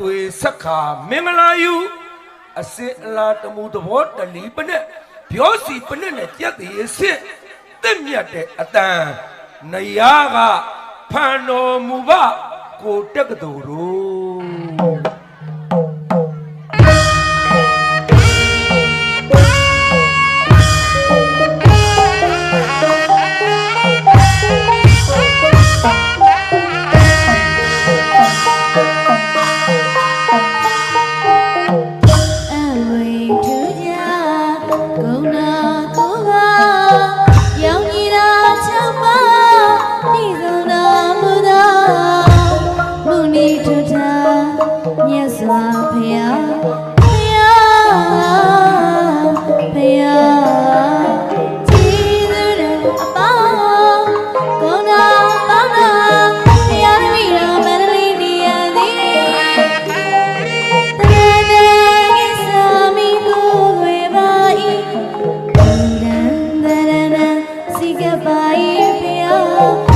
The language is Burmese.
သွေဆက်ခါမင်္ဂလာယူအစစ်အလာတမှုသဘောတလီပနဲ့ပြောစီပနဲ့နဲ့ကြက်သေးအစစ်တင့်မြတ်တဲ့အတန်နရကဖန်တော်မူပါကိုတက်ကတော်တို့ home.